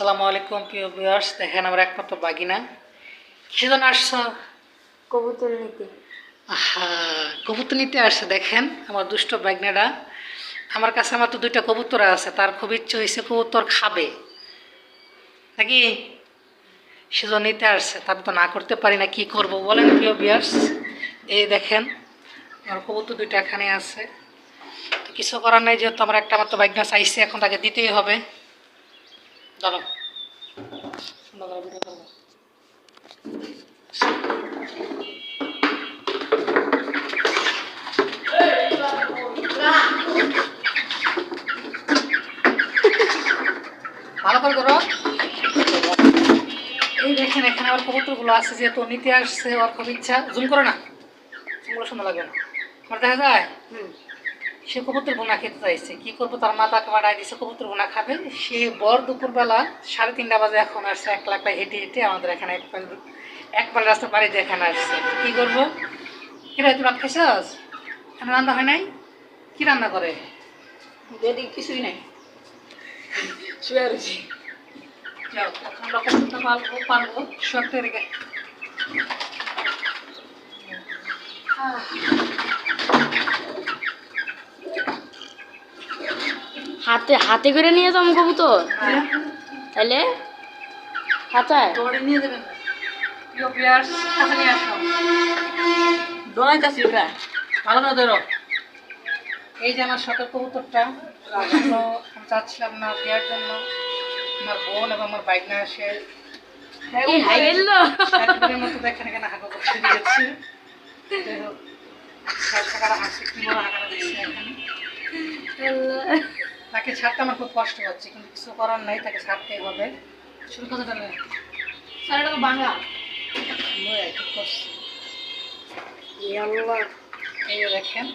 আসসালামু আলাইকুম প্রিয় ভিউয়ার্স দেখেন আমার একমাত্র বাগিনা। সেজন আসছো? কবুতর নিতে। আহা কবুতর নিতে আসছে দেখেন আমার দুষ্ট বাগনাটা। আমার কাছে আমার তো দুইটা কবুতর আছে তার খুব ইচ্ছে হয়েছে কবুতর খাবে। নাকি? সেজন্য নিতে আসছে তার তো না করতে পারি না কি করব বলেন প্রিয় ভিউয়ার্স এই দেখেন আমার কবুতর দুইটা এখানে আছে। কিছু করার নাই যেহেতু আমার একটা মাত্র বাগনা চাইছে এখন তাকে দিতেই হবে। ভালো করে এই দেখেন, এখানে আবার কবুতরগুলো আছে, যেহেতু নিতে আসছে, ওর খুব ইচ্ছা। জুম করো না। জুমগুলো সুন্দর লাগবে না। আমার দেখা যায়? সে কবুতর বোনা খেতে চাইছে। কি করব? তার মাথাকে বাড়াই দিছে কবুতর বোনা খাবে। সে বর দুপুরবেলা সাড়ে তিনটা বাজে এখন আসছে এক লাখটা হেঁটে হেঁটে আমাদের এখানে এক পাল এক পাল রাস্তা বাড়িতে এখানে আসছে। কি করব? কিরা তুই ভাত খাইছস? এখন রান্না হয় নাই? কি রান্না করে? দেরি কিছুই নাই। শুয়ে রয়েছি। যাও এখন পারব। পারব রেখে। হাতে হাতে করে নিয়ে যাব কবুতর। তাহলে হাতায়। নিয়ে যাবেন দৌড়াইতেছি ওটা। ভালো করে ধরো। এই যে আমার শখের কবুতরটা চাচ্ছিলাম না দেওয়ার জন্য। আমার বোন এবং আমার বাইক না আসে মতো দেখেন এখানে হাঁকা করতে দিয়েছি। হাসি কি হাঁকানো এখানে। তাকে ছাড়তে আমার খুব কষ্ট হচ্ছে কিন্তু কিছু করার নাই তাকে ছাড়তেই হবে। শুরু টাকা বাংলা ঠিক করছি। এই দেখেন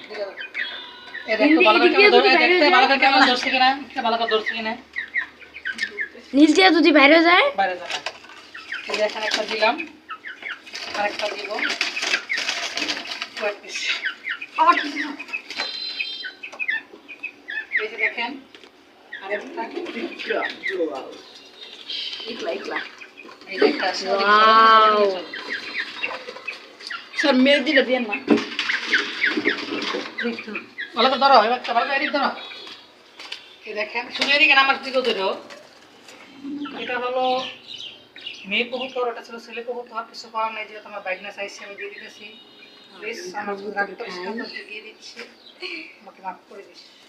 কিনা? নিচ দিয়ে যদি বাইরে যায়। বাইরে একটা দিলাম আরেকটা দিব। কয়েক এই যে দেখেন দিলে দিয়ে না ভালো করে ধরো এবার ভালো করে ধরো এই দেখেন শুনে এদিকে না আমার দিকেও ধরো এটা হলো মেয়ে কবুতর ওটা ছিল ছেলে কবুতর কিছু করার নেই যেহেতু আমার বাইক না চাইছি আমি দিয়ে দিতেছি প্লিজ আমার দিয়ে দিচ্ছি আমাকে মাফ করে আছে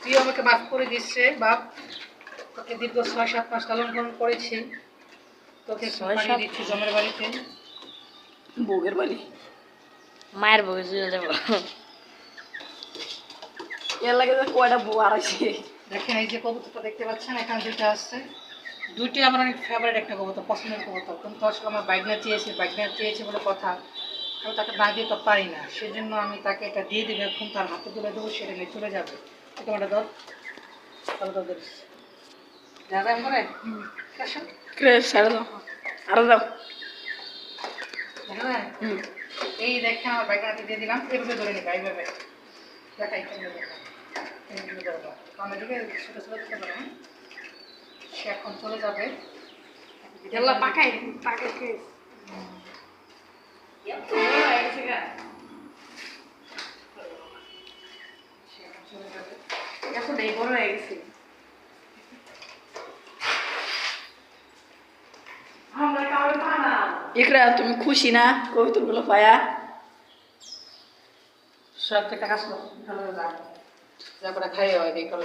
তুই আমাকে মাফ করে দিচ্ছে বাপ। তোকে দীর্ঘ ছয় সাত মাস লালন পালন করেছি। তোকে ছয় সাত দিচ্ছি জমের বাড়িতে। বউয়ের বাড়ি? মায়ের চলে যাব। এর লাগে কয়টা বউ আর আছে? দেখেন এই যে কবুতরটা দেখতে পাচ্ছেন এখানে দুইটা আসছে দুইটি আমার অনেক ফেভারিট একটা কবুতর পছন্দের কবুতর। কিন্তু আসলে আমার বাইক না চেয়েছি বাইক না চেয়েছি বলে কথা আমি তাকে না দিয়ে তো পারি না। সেজন্য আমি তাকে এটা দিয়ে দেবো এখন তার হাতে তুলে দেবো সেটা নিয়ে চলে যাবে। তোমার দর ভালো করে ধরিস যা যা করে আসো ক্রেস দাও। আরও দাও। এই দেখেন আমার বাইক হাতে দিয়ে দিলাম এভাবে ধরে নিবা এইভাবে দেখাই দেখা কারণ এদিকে ছোটো ছোটো দিতে পারে হ্যাঁ? সে এখন চলে যাবে। এলা পাকাই পাকাই এখন এই বড় হয়ে গেছে। ইকরা তুমি খুশি না? কবিতরগুলো পায়া। সব থেকে কাজ ভালো যা যা করে খাই হয় এই করে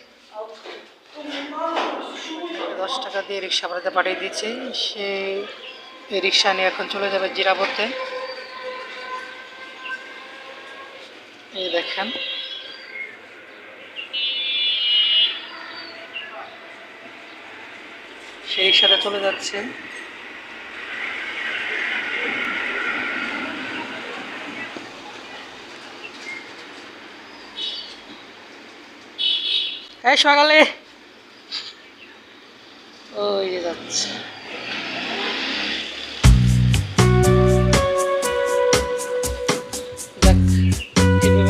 দশ টাকা দিয়ে রিক্সা ভাড়াতে পাঠিয়ে দিচ্ছে সে রিক্সা নিয়ে এখন চলে যাবে জিরাবতে এই দেখেন। সে রিক্সাটা চলে যাচ্ছে। এই সকালে ওই যাচ্ছে।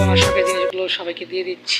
আমার শখের জিনিসগুলো সবাইকে দিয়ে দিচ্ছি।